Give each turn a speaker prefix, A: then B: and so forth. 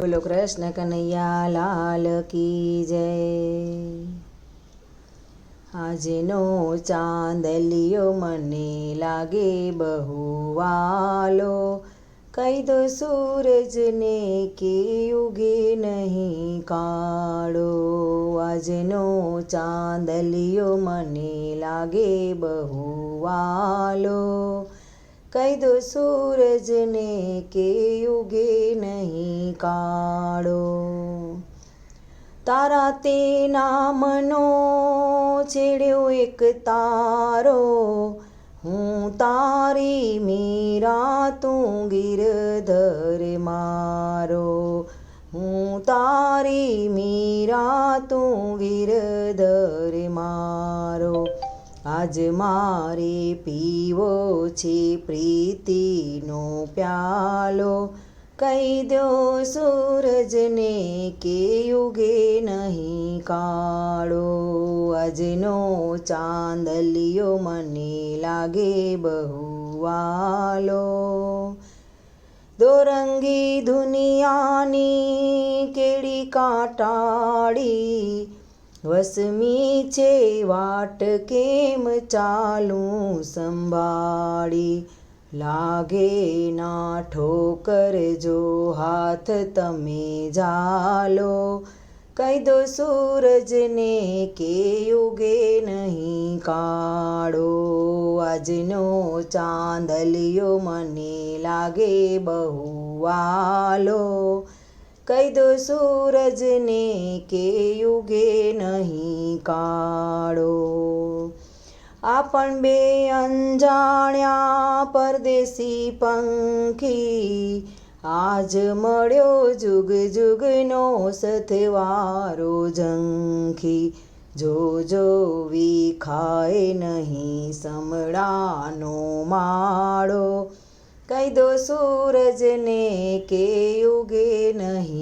A: બોલો કૃષ્ણ કનૈયા લાલ કી જય. આજનો ચાંદલિયો મને લાગે બહુ વાલો. કહી દો સૂરજને કે ઉગે નહીં કાળો. આજનો ચાંદલિયો મને લાગે બહુ વાલો. કહી દો સૂરજને કે ઉગે નહીં કાળો. તારા તેના મનો છેડ્યો એક તારો. હું તારી મીરા તું ગિરધર મારો. હું તારી મીરા તું ગિરધર મારો. આજ મારે પીવો છે પ્રીતિનો પ્યાલો. કહી દો સૂરજને કે યુગે નહીં કાળો. આજનો ચાંદલિયો મને લાગે બહુ વાલો દોરંગી દુનિયાની કેડી કાટાડી વસમી છે વાટ કેમ ચાલું સંભાળી? લાગે ના ઠોકર જો હાથ તમે જાલો કહી દો સૂરજને કે યુગે નહીં કાળો. આજનો ચાંદલિયો મને લાગે બહુ વાલો કહી દો સૂરજને કે યુગે નહીં કાળો. આપણ બે અંજાણ્યા પરદેશી પંખી. આજ મળ્યો જુગ જુગનો સથવારો જંખી જો જો વિખાય નહીં સમડાનો માળો. કહી દો સૂરજને કે યુગે નહીં.